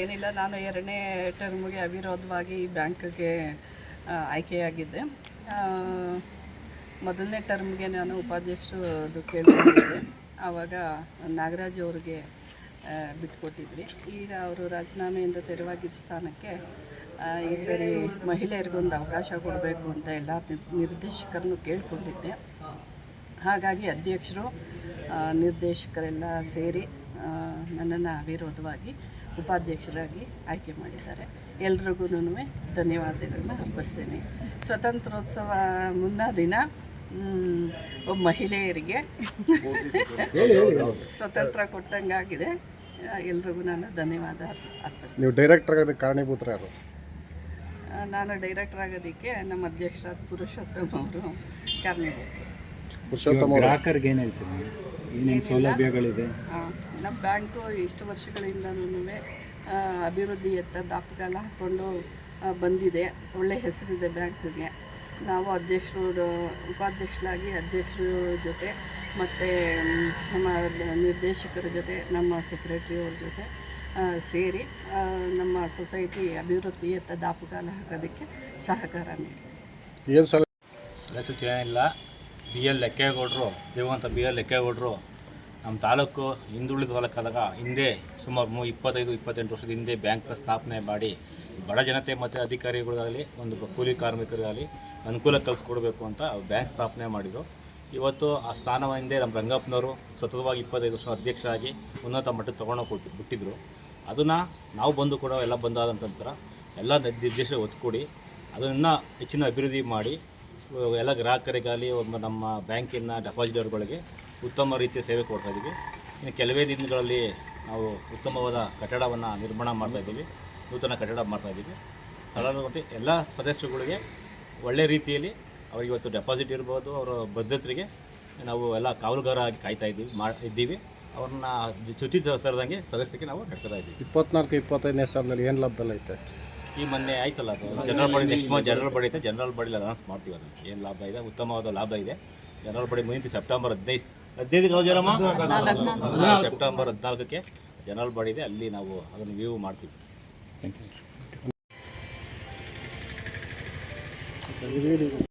ಏನಿಲ್ಲ, ನಾನು ಎರಡನೇ ಟರ್ಮ್ಗೆ ಅವಿರೋಧವಾಗಿ ಈ ಬ್ಯಾಂಕ್ಗೆ ಆಯ್ಕೆಯಾಗಿದ್ದೆ. ಮೊದಲನೇ ಟರ್ಮ್ಗೆ ನಾನು ಉಪಾಧ್ಯಕ್ಷರು ಕೇಳ್ಕೊಂಡಿದ್ದೆ. ಆವಾಗ ನಾಗರಾಜ್ ಅವ್ರಿಗೆ ಬಿಟ್ಕೊಟ್ಟಿದ್ವಿ. ಈಗ ಅವರು ರಾಜೀನಾಮೆಯಿಂದ ತೆರವಾಗಿದ್ದ ಸ್ಥಾನಕ್ಕೆ ಈ ಸರಿ ಮಹಿಳೆಯರಿಗೊಂದು ಅವಕಾಶ ಕೊಡಬೇಕು ಅಂತ ಎಲ್ಲ ನಿರ್- ನಿರ್ದೇಶಕರನ್ನು ಕೇಳಿಕೊಂಡಿದ್ದೆ. ಹಾಗಾಗಿ ಅಧ್ಯಕ್ಷರು ನಿರ್ದೇಶಕರೆಲ್ಲ ಸೇರಿ ನನ್ನನ್ನು ಅವಿರೋಧವಾಗಿ ಉಪಾಧ್ಯಕ್ಷರಾಗಿ ಆಯ್ಕೆ ಮಾಡಿದ್ದಾರೆ. ಎಲ್ರಿಗೂ ಧನ್ಯವಾದಗಳನ್ನ ಅರ್ಪಿಸ್ತೇನೆ. ಸ್ವತಂತ್ರೋತ್ಸವ ಮುನ್ನ ದಿನ ಒಬ್ಬ ಮಹಿಳೆಯರಿಗೆ ಸ್ವತಂತ್ರ ಕೊಟ್ಟಂಗಾಗಿದೆ. ಎಲ್ರಿಗೂ ನಾನು ಧನ್ಯವಾದ ಅರ್ಪ- ಅರ್ಪಿಸ್ತೇನೆ. ನೀವು ಡೈರೆಕ್ಟರ್ ಆಗೋದಕ್ಕೆ ಕಾರಣೀಭೂತರು ಯಾರು? ನಾನು ಡೈರೆಕ್ಟರ್ ಆಗೋದಕ್ಕೆ ನಮ್ಮ ಅಧ್ಯಕ್ಷ ಪುರುಷೋತ್ತಮ ಅವರು ಕಾರಣೀಭೂತರು. ಪುರುಷೋತ್ತಮ ಗ್ರಾಹಕರಿಗೆ ಏನು ಹೇಳ್ತೀನಿ ಏನೇನು ಸೌಲಭ್ಯಗಳಿದೆ? ನಮ್ಮ ಬ್ಯಾಂಕು ಇಷ್ಟು ವರ್ಷಗಳಿಂದನೂ ಅಭಿವೃದ್ಧಿಯತ್ತ ದಾಪುಗಾಲ ಹಾಕ್ಕೊಂಡು ಬಂದಿದೆ. ಒಳ್ಳೆ ಹೆಸರಿದೆ ಬ್ಯಾಂಕಿಗೆ. ನಾವು ಅಧ್ಯಕ್ಷರು ಉಪಾಧ್ಯಕ್ಷರಾಗಿ ಅಧ್ಯಕ್ಷರ ಜೊತೆ ಮತ್ತು ನಮ್ಮ ನಿರ್ದೇಶಕರ ಜೊತೆ ನಮ್ಮ ಸೆಕ್ರೆಟರಿ ಅವ್ರ ಜೊತೆ ಸೇರಿ ನಮ್ಮ ಸೊಸೈಟಿ ಅಭಿವೃದ್ಧಿಯತ್ತ ದಾಪುಗಾಲ ಹಾಕೋದಕ್ಕೆ ಸಹಕಾರ ನೀಡ್ತೀವಿ. ಏನು ಸಲ ಸೂಚನೆ ಏನಿಲ್ಲ. ಬಿ ಎಲ್ ಲೆಕ್ಕೇಗೌಡರು ಜೀವಂತ ಬಿ ಎಲ್ ಲೆಕ್ಕೇಗೌಡರು ನಮ್ಮ ತಾಲೂಕು ಹಿಂದುಳಿದ ತಾಲೂಕಾದಾಗ ಹಿಂದೆ ಸುಮಾರು ಮೂ ಇಪ್ಪತ್ತೈದು, ಇಪ್ಪತ್ತೆಂಟು ವರ್ಷದ ಹಿಂದೆ ಬ್ಯಾಂಕ್ನ ಸ್ಥಾಪನೆ ಮಾಡಿ, ಬಡ ಜನತೆ ಮತ್ತು ಅಧಿಕಾರಿಗಳಿಗಾಗಲಿ, ಒಂದು ಕೂಲಿ ಕಾರ್ಮಿಕರಿಗಾಗಲಿ ಅನುಕೂಲ ಕಲಿಸ್ಕೊಡ್ಬೇಕು ಅಂತ ಬ್ಯಾಂಕ್ ಸ್ಥಾಪನೆ ಮಾಡಿದರು ಇವತ್ತು ಆ ಸ್ಥಾನ ಹಿಂದೆ ನಮ್ಮ ರಂಗಪ್ಪನವರು ಸತತವಾಗಿ ಇಪ್ಪತ್ತೈದು ವರ್ಷ ಅಧ್ಯಕ್ಷರಾಗಿ ಉನ್ನತ ಮಟ್ಟಕ್ಕೆ ತೊಗೊಂಡು ಕೊಟ್ಟು ಬಿಟ್ಟಿದ್ರು ಅದನ್ನು ನಾವು ಬಂದು ಕೂಡ ಎಲ್ಲ ಬಂದಾದ ನಂತರ ಎಲ್ಲ ನಿರ್ದೇಶ ಒತ್ತುಕೊಡಿ ಅದನ್ನು ಹೆಚ್ಚಿನ ಅಭಿವೃದ್ಧಿ ಮಾಡಿ ಎಲ್ಲ ಗ್ರಾಹಕರಿಗಾಗಲಿ ನಮ್ಮ ಬ್ಯಾಂಕಿನ ಡೆಪಾಸಿಟರ್ಗಳಿಗೆ ಉತ್ತಮ ರೀತಿಯ ಸೇವೆ ಕೊಡ್ತಾ ಇದ್ದೀವಿ. ಇನ್ನು ಕೆಲವೇ ದಿನಗಳಲ್ಲಿ ನಾವು ಉತ್ತಮವಾದ ಕಟ್ಟಡವನ್ನು ನಿರ್ಮಾಣ ಮಾಡ್ತಾ ಇದ್ದೀವಿ. ನೂತನ ಕಟ್ಟಡ ಮಾಡ್ತಾ ಇದ್ದೀವಿ. ಸಾಧಾರಣವಾಗಿ ಎಲ್ಲ ಸದಸ್ಯರುಗಳಿಗೆ ಒಳ್ಳೆ ರೀತಿಯಲ್ಲಿ ಅವ್ರಿಗೆ ಇವತ್ತು ಡೆಪಾಸಿಟ್ ಇರ್ಬೋದು, ಅವರ ಭದ್ರತೆಗೆ ನಾವು ಎಲ್ಲ ಕಾವಲುಗಾರ ಆಗಿ ಕಾಯ್ತಾ ಇದ್ದೀವಿ, ಮಾ, ಇದ್ದೀವಿ. ಅವ್ರನ್ನ ಚುತಿ ತರದಂಗೆ ಸದಸ್ಯಕ್ಕೆ ನಾವು ನಡ್ಕೊತಾ ಇದ್ದೀವಿ. ಇಪ್ಪತ್ನಾಲ್ಕು, ಇಪ್ಪತ್ತೈದನೇ ಸಾಲಿನಲ್ಲಿ ಏನು ಐತೆ ಈ ಮೊನ್ನೆ ಆಯ್ತಲ್ಲ ಅದು? General body next month general body ಐತೆ. ಜನರಲ್ ಬಾಡಿಲಿ ಅನೌನ್ಸ್ ಮಾಡ್ತೀವಿ ಅದನ್ನು. ಏನು ಲಾಭ ಇದೆ? ಉತ್ತಮವಾದ ಲಾಭ ಇದೆ. ಜನರಲ್ ಬಾಡಿ ಮುಂದಿನ ಸೆಪ್ಟೆಂಬರ್ ಹದಿನೈದು ಹದಿನೈದು ರೋಜರಮ್ಮ ಸೆಪ್ಟೆಂಬರ್ ಹದಿನಾಲ್ಕಕ್ಕೆ ಜನರಲ್ ಬಾಡಿ ಇದೆ. ಅಲ್ಲಿ ನಾವು ಅದನ್ನು ವ್ಯೂ ಮಾಡ್ತೀವಿ. Thank you